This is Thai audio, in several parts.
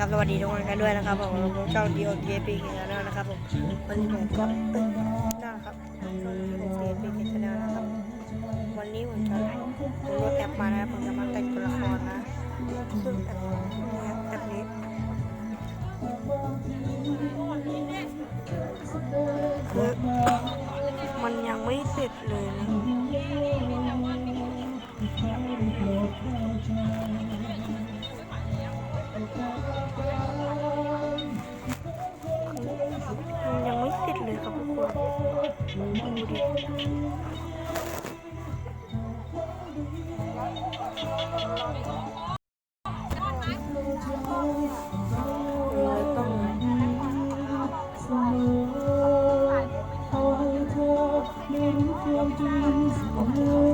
ครับสวัสดีทุกคนกันด้วยนะครับผมผมเจ้าดีโอเอพีกันแล้วนะครับผมวันนี้ผมก็นั่นครับช่องดีโอเอพีกันแล้วนะครับ วันนี้ผมจะผมโหลดแอปมานะผมจะมาแต่งตัวละครนะซึ่งแอปนี้แอปนี้คือมันยังไม่เสร็จเลยนะมัน ดิ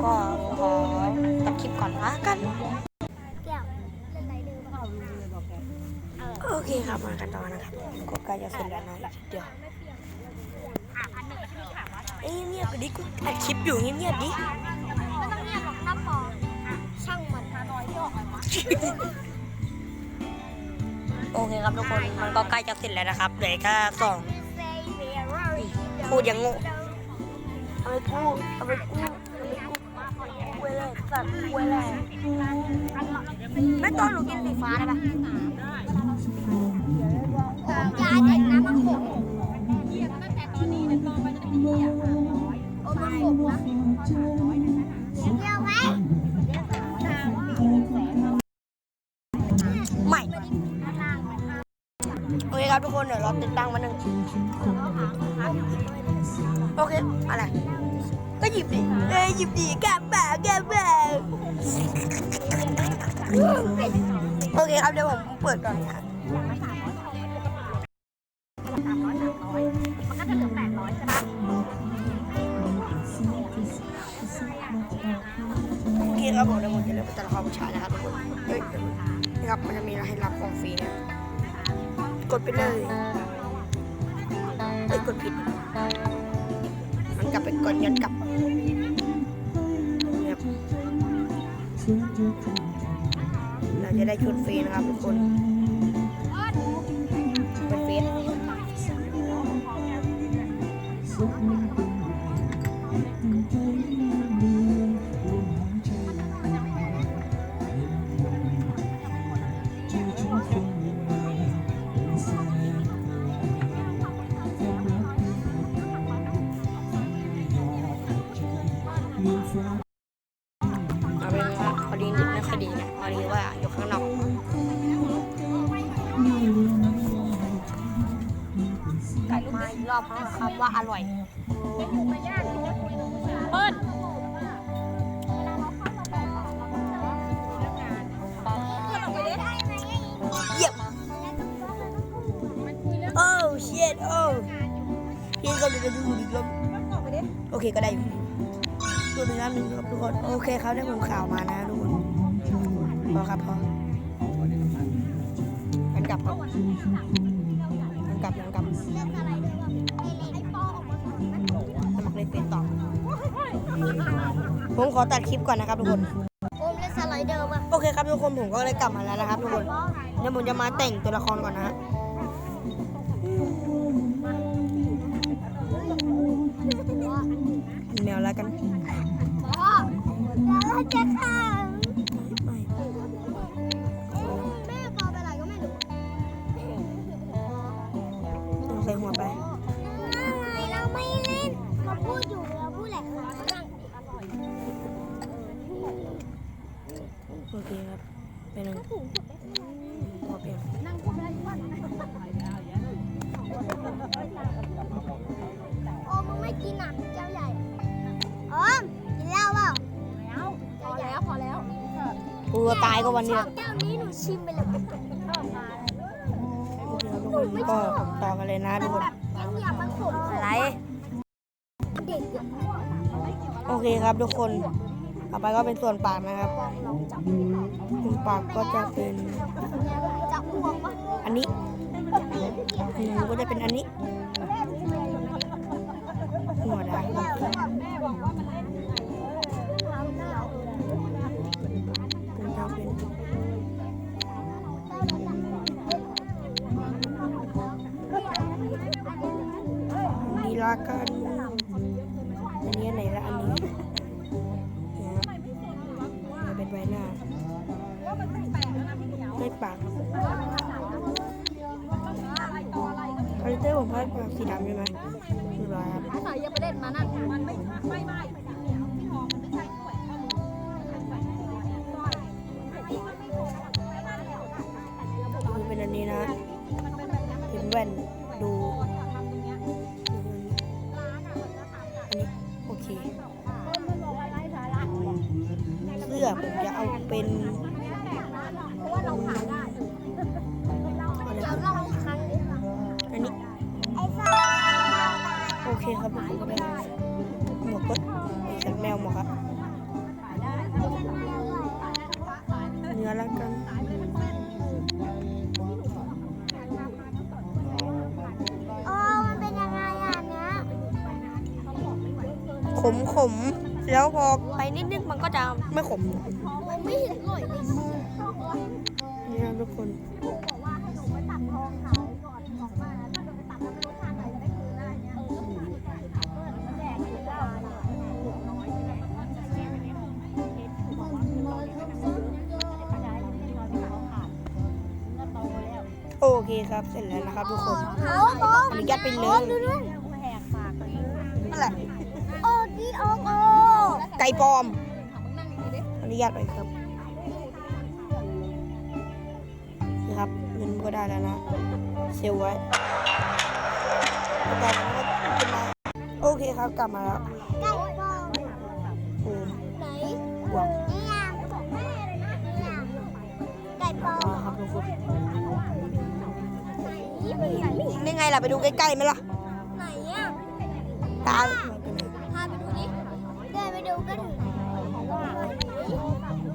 ก็ขอตัดคลิปก่อนละกันแก้วเล่นโอเคครับมากันต่อนะครับก็ใกล้จะเสร็จแล้วนะอีกนิดเดี๋ยว เอ้ยเงียบๆดิกูอัดคลิปอยู่เงียบๆดิไม่ต้องเงียบหรอกถ้าพอช่างมันฮานอยที่ออกมาโอเคครับทุกคนมันก็ใกล้จะเสร็จแล้วนะครับเหลือแค่สองพูดยังงงเอาไปกู้เอาไปกู้เอาไปกู้กล้วยแรกสัตว์กล้วยแรกไม่ต้องหนูกินสีฟ้าได้ปะ นะเดี๋ยวไว้ไม่โอเคครับทุกคนเดี๋ยวเราติดตั้งมาหนึ่งโอเค อะไร ก็หยิบดิเอ้ยหยิบดิแกะแบะแกะแบะโอเคครับเดี๋ยวผมเปิดก่อนนะ นี้เป็นตัวละครผู้ชายนะครับทุกคนเฮ้ยนี่ครับมันจะมีอะไรให้รับของฟรีเนี่ยกดไปเลยเฮ้ยกดผิด มันกลับไปกดย้อนกลับเนี่ยครับเราจะได้ชุดฟรีนะครับทุกคนเป็นเฟส ค่อยดีนะพอดีว่าอยู่ข้างนอกมาอีกรอบคำว่าอร่อยเปิดเยี่ยมโอ้เชียดโอ้พี่ก็เลยจะดูอีกรอบโอเคก็ได้อยู่ดูหนึ่งน้ำหนึ่งครับทุกคน โอเคครับได้ผมข่าวมานะทุกคน พอครับพอมันกลับครับมันกลับมันกลับไอ้ปอออกมาก่อนนะสมัครเล่นเป็นต่อผมขอตัดคลิปก่อนนะครับทุกคนโอมเล่นสไลเดอร์มาโอเคครับทุกคนผมก็เลยกลับมาแล้วนะครับทุกคนเดี๋ยวผมจะมาแต่งตัวละครก่อนนะฮะแนวแล้วกันพ่อแล้วจะข้า โอเคครับเป็นหนึ่งพอเปลี่ยนนั่งพูดได้ทุกวันโอ้มึงไม่กินอะแก้วใหญ่โอ้มกินเหล้าเปล่าแล้วพอแล้วพอแล้วกูจะตายก็วันนี้ชแหอละบแก้วนี้หนูชิมไปเลยชอบมาโอเคครับทุกคนก็ต่อกันเลยนะทุกคนยังอยากมาขมอะไรเด็กอะโอเคครับทุกคน ต่อไปก็เป็นส่วนปากนะครับส่วนปากก็จะเป็นอันนี้หูก็จะเป็นอันนี้หัวได้ ปากครับคาแรคเตอร์ผมพัดปากสีดำใช่ไหมคือร้อยครับสายยังไปเล่นมานั่นมันไม่ไม่ไม่คือเป็นอันนี้นะเป็นแว่นดูอันนี้โอเคเสื้อผมจะเอาเป็น คครับผมก็ได้หมวกก็จากแมวหมวกครับเนื้อละกันโอ้มันเป็นยังไงอะเนี้ยขมขมแล้วพอไปนิดนึงมันก็จะไม่ขมมันไม่เห็นอร่อยเลยนี่ครับทุกคน เคครับเสร็จแล้วนะครับทุกคนอนุญาตไปเลยแหกปากเลยโอ้ดีโอ้โอ้ไก่ปลอมอนุญาตไปครับนี่ครับเงินก็ได้แล้วนะเซลไว้แต่โอเคครับกลับมาแล้วไก่ปอมไหนบวกนี่อะแม่เลยนะนี่อะไก่ปอมครับทุกคน นไม่ไหนนี่ไงล่ะไปดูใกล้ๆไหมล่ะ ไหนอะตาพาไปดูดิเดินไปดูก็ถึง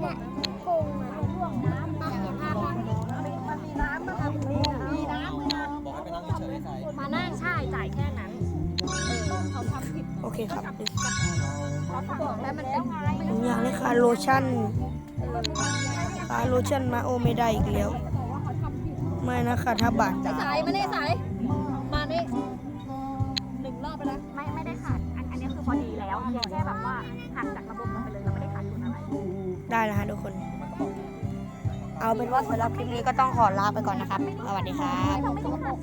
เนี่ยโกงอะร่วงน้ำมาเห็นภาพมันมีน้ำนะครับมีน้ำเลยนะบอกให้ไปนั่งเฉยๆใส่มานั่งใช่จ่ายแค่นั้นเออเขาทำผิดโอเคครับเขาบอกแล้วมันเป็นผมอยากได้คาโลชั่นคาโลชั่นมาโอไม่ได้อีกแล้ว ไม่นะค่ะถ้าบาทสาย มาเนี่ยสายมาเนี่ยหนึ่งรอบไปแล้วไม่ไม่ได้ขาดอันอันนี้คือพอดีแล้วแค่แบบว่าหักจากระบบมันไปเลยเราไม่ได้ขาดทุนอะไรได้แล้วฮะทุกคน เอาเป็นว่าสำหรับคลิปนี้ก็ต้องขอลาไปก่อนนะครับ สวัสดีครับ